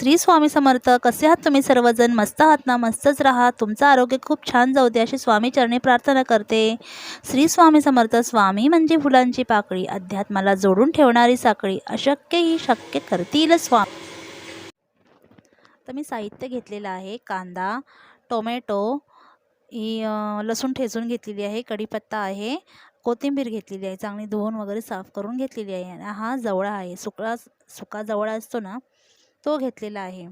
श्री स्वामी समर्थ. कसे आहात तुम्ही सर्वजण? मस्त आहात ना? मस्तच राहा. तुमचं आरोग्य खूप छान जाऊ दे अशी स्वामी चरणी प्रार्थना करते. श्री स्वामी समर्थ स्वामी म्हणजे फुलांची पाकळी अध्यात्माला जोडून ठेवणारी साखळी. अशक्य ही शक्य करतील स्वामी. तर मी साहित्य घेतलेलं आहे. कांदा टोमॅटो ही लसूण ठेचून घेतलेली आहे. कढीपत्ता आहे. कोथिंबीर घेतलेली आहे. चांगली धुवून वगैरे साफ करून घेतलेली आहे. आणि हा जवळा आहे. सुकळा सुका जवळा असतो ना तो घेतलेला आहे.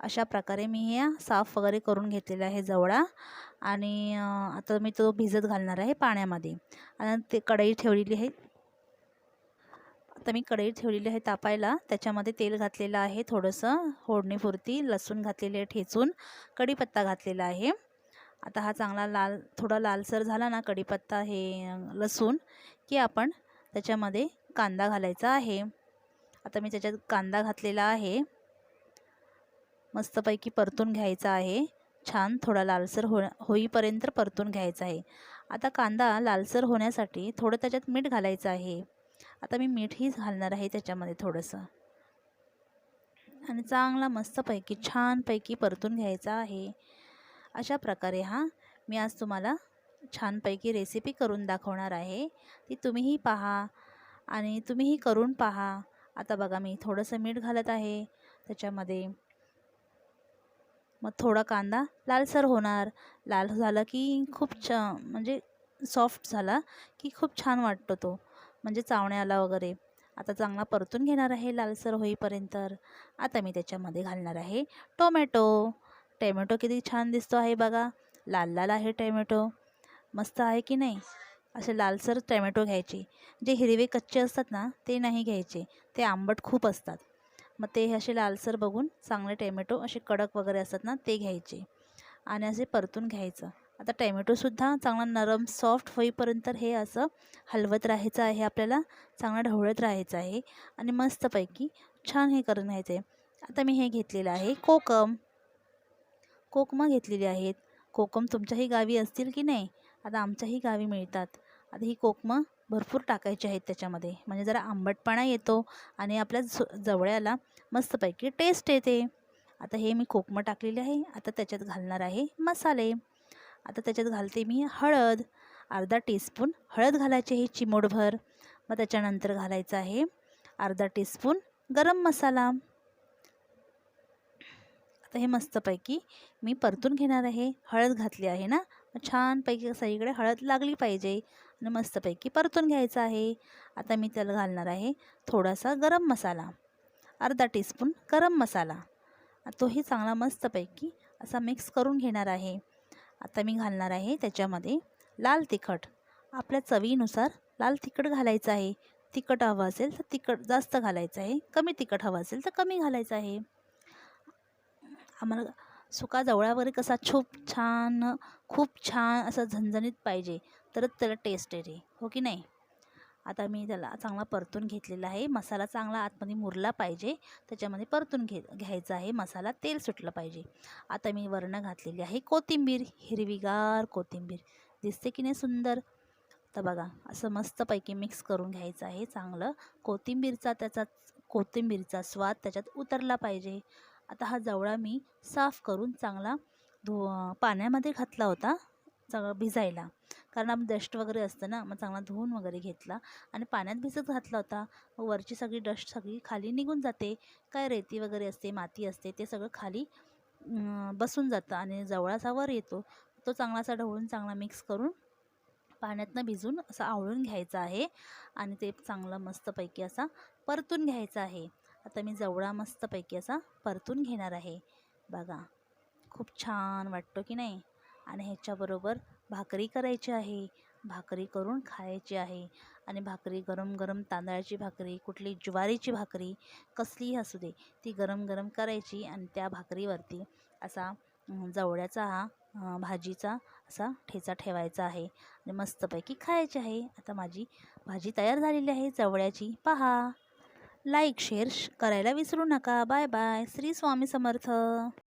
अशा प्रकारे मी हे साफ वगैरे करून घेतलेला आहे जवळा. आणि आता मी तो भिजत घालणार आहे पाण्यामध्ये. आणि ते कढई ठेवलेली आहे. आता मी कढई ठेवलेली आहे तापायला. त्याच्यामध्ये तेल घातलेलं आहे थोडंसं. फोडणीपुरती लसूण घातलेले आहे ठेचून. कढीपत्ता घातलेला आहे. आता हा चांगला लाल थोडा लालसर झाला ना कढीपत्ता हे लसूण की आपण त्याच्यामध्ये कांदा घालायचा आहे. आता मी त्याच्यात कांदा घातलेला आहे. मस्तपैकी परतून घ्यायचा आहे. छान थोडा लालसर हो होईपर्यंत परतून घ्यायचा आहे. आता कांदा लालसर होण्यासाठी थोडं त्याच्यात मीठ घालायचं आहे. आता मी मीठही घालणार आहे त्याच्यामध्ये थोडंसं. आणि चांगला मस्तपैकी छानपैकी परतून घ्यायचा आहे. अशा प्रकारे हा मी आज तुम्हाला छानपैकी रेसिपी करून दाखवणार आहे. ती तुम्हीही पहा आणि तुम्हीही करून पहा. आता बघा मी थोडंसं मीठ घालत आहे. त्याच्यामध्ये मग थोडा कांदा लालसर होणार. लाल झाला की खूप छ म्हणजे सॉफ्ट झाला की खूप छान वाटतो तो. म्हणजे चावण्याला वगैरे. आता चांगला परतून घेणार आहे लालसर होईपर्यंत. आता मी त्याच्यामध्ये घालणार आहे टोमॅटो. टॅमॅटो किती छान दिसतो आहे बघा. लाल लाल आहे टॅमॅटो. मस्त आहे की नाही? असे लालसर टॅमॅटो घ्यायचे. जे हिरवे कच्चे असतात ना ते नाही घ्यायचे. ते आंबट खूप असतात. मग ते असे लालसर बघून चांगले टॅमॅटो असे कडक वगैरे असतात ना ते घ्यायचे. आणि असे परतून घ्यायचं. आता टॅमॅटोसुद्धा चांगला नरम सॉफ्ट होईपर्यंत हे असं हलवत राहायचं आहे आपल्याला. चांगलं ढवळत राहायचं आहे. आणि मस्तपैकी छान हे करून घ्यायचं. आहे आता मी हे घेतलेलं आहे कोकम. कोकमं घेतलेली आहेत. कोकम तुमच्याही गावी असतील की नाही? आता आमच्याही गावी मिळतात. आता ही कोकमं भरपूर टाकायची आहेत त्याच्यामध्ये. म्हणजे जरा आंबटपणा येतो आणि आपल्या ज जवळ्याला मस्तपैकी टेस्ट येते. आता हे मी कोकमं टाकलेली आहे. आता त्याच्यात घालणार आहे मसाले. आता त्याच्यात घालते मी हळद. अर्धा टीस्पून हळद घालायची आहे चिमूटभर. मग त्याच्यानंतर घालायचं आहे अर्धा टीस्पून गरम मसाला. आता हे मस्तपैकी मी परतून घेणार आहे. हळद घातली आहे ना? मग छानपैकी सगळीकडे हळद लागली पाहिजे. आणि मस्तपैकी परतून घ्यायचं आहे. आता मी त्याला घालणार आहे थोडासा गरम मसाला. अर्धा टीस्पून गरम मसाला. तोही चांगला मस्तपैकी असा मिक्स करून घेणार आहे. आता मी घालणार आहे त्याच्यामध्ये लाल तिखट. आपल्या चवीनुसार लाल तिखट घालायचं आहे. तिखट हवं असेल तर तिखट जास्त घालायचं आहे. कमी तिखट हवं असेल तर कमी घालायचं आहे. आम्हाला सुका जवळावर कसा खूप छान खूप छान असं झणझणीत पाहिजे तरच त्याला टेस्ट येते. हो की नाही? आता मी त्याला चांगला परतून घेतलेला आहे. मसाला चांगला आतमध्ये मुरला पाहिजे. त्याच्यामध्ये परतून घे घ्यायचा आहे मसाला. तेल सुटलं पाहिजे. आता मी वरणं घातलेली आहे कोथिंबीर हिरवीगार कोथिंबीर. दिसते की नाही सुंदर? तर बघा असं मस्तपैकी मिक्स करून घ्यायचं आहे चांगलं. कोथिंबीरचा त्याचा कोथिंबीरचा स्वाद त्याच्यात उतरला पाहिजे. आता हा जवळा मी साफ करून चांगला धु पाण्यामध्ये घातला होता चांगला भिजायला. कारण आपण डस्ट वगैरे असतं ना मग चांगला धुवून वगैरे घेतला आणि पाण्यात भिजत घातला होता. मग वरची सगळी डस्ट सगळी खाली निघून जाते. काय रेती वगैरे असते माती असते ते सगळं खाली बसून जातं आणि जवळाचा वर येतो. तो चांगला असा ढवळून चांगला मिक्स करून पाण्यातनं भिजून असं आवळून घ्यायचं आहे आणि ते चांगलं मस्तपैकी असा परतून घ्यायचं आहे. आता मी जवळा मस्तपैकी असा परतून घेणार आहे. बघा खूप छान वाटतो की नाही? आणि ह्याच्याबरोबर भाकरी करायची आहे. भाकरी करून खायची आहे. आणि भाकरी गरम गरम तांदळाची भाकरी कुठली ज्वारीची भाकरी कसलीही असू दे ती गरम गरम करायची आणि त्या भाकरीवरती असा जवळ्याचा हा भाजीचा असा ठेचा ठेवायचा आहे. आणि मस्तपैकी खायची आहे. आता माझी भाजी तयार झालेली आहे जवळ्याची. पहा! लाईक शेअर करायला विसरू नका. Bye bye. श्री स्वामी समर्थ.